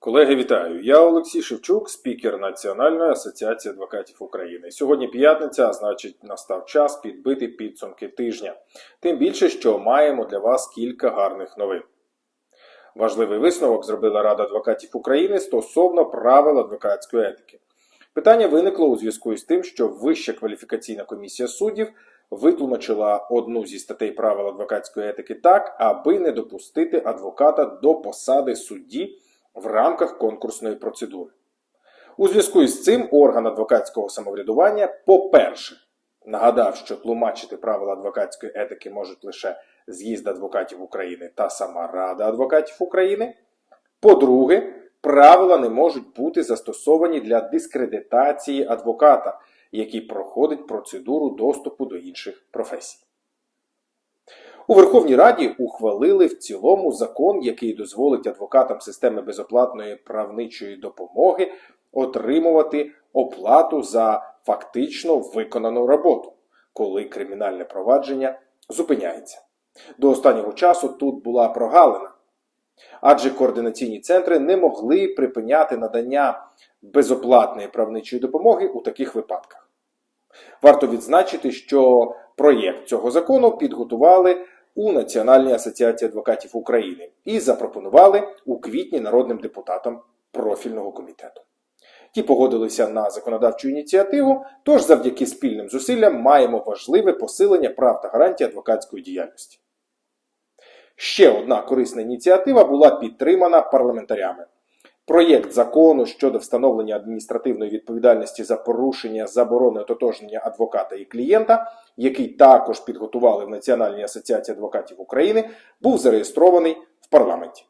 Колеги, вітаю! Я Олексій Шевчук, спікер Національної асоціації адвокатів України. Сьогодні п'ятниця, а значить, настав час підбити підсумки тижня. Тим більше, що маємо для вас кілька гарних новин. Важливий висновок зробила Рада адвокатів України стосовно правил адвокатської етики. Питання виникло у зв'язку із тим, що Вища кваліфікаційна комісія суддів витлумачила одну зі статей правил адвокатської етики так, аби не допустити адвоката до посади судді в рамках конкурсної процедури. У зв'язку із цим орган адвокатського самоврядування, по-перше, нагадав, що тлумачити правила адвокатської етики можуть лише з'їзд адвокатів України та сама Рада адвокатів України. По-друге, правила не можуть бути застосовані для дискредитації адвоката, який проходить процедуру доступу до інших професій. У Верховній Раді ухвалили в цілому закон, який дозволить адвокатам системи безоплатної правничої допомоги отримувати оплату за фактично виконану роботу, коли кримінальне провадження зупиняється. До останнього часу тут була прогалина, адже координаційні центри не могли припиняти надання безоплатної правничої допомоги у таких випадках. Варто відзначити, що проєкт цього закону підготували у Національній асоціації адвокатів України і запропонували у квітні народним депутатам профільного комітету. Ті погодилися на законодавчу ініціативу, тож завдяки спільним зусиллям маємо важливе посилення прав та гарантій адвокатської діяльності. Ще одна корисна ініціатива була підтримана парламентарями. Проєкт закону щодо встановлення адміністративної відповідальності за порушення заборони ототожнення адвоката і клієнта, який також підготували в Національній асоціації адвокатів України, був зареєстрований в парламенті.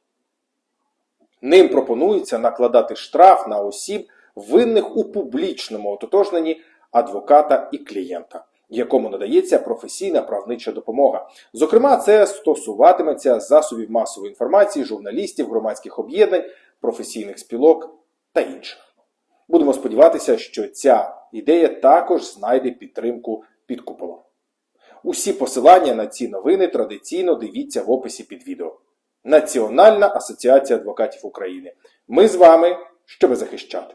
Ним пропонується накладати штраф на осіб, винних у публічному ототожненні адвоката і клієнта, якому надається професійна правнича допомога. Зокрема, це стосуватиметься засобів масової інформації, журналістів, громадських об'єднань, професійних спілок та інших. Будемо сподіватися, що ця ідея також знайде підтримку під куполом. Усі посилання на ці новини традиційно дивіться в описі під відео. Національна асоціація адвокатів України. Ми з вами, щоб захищати.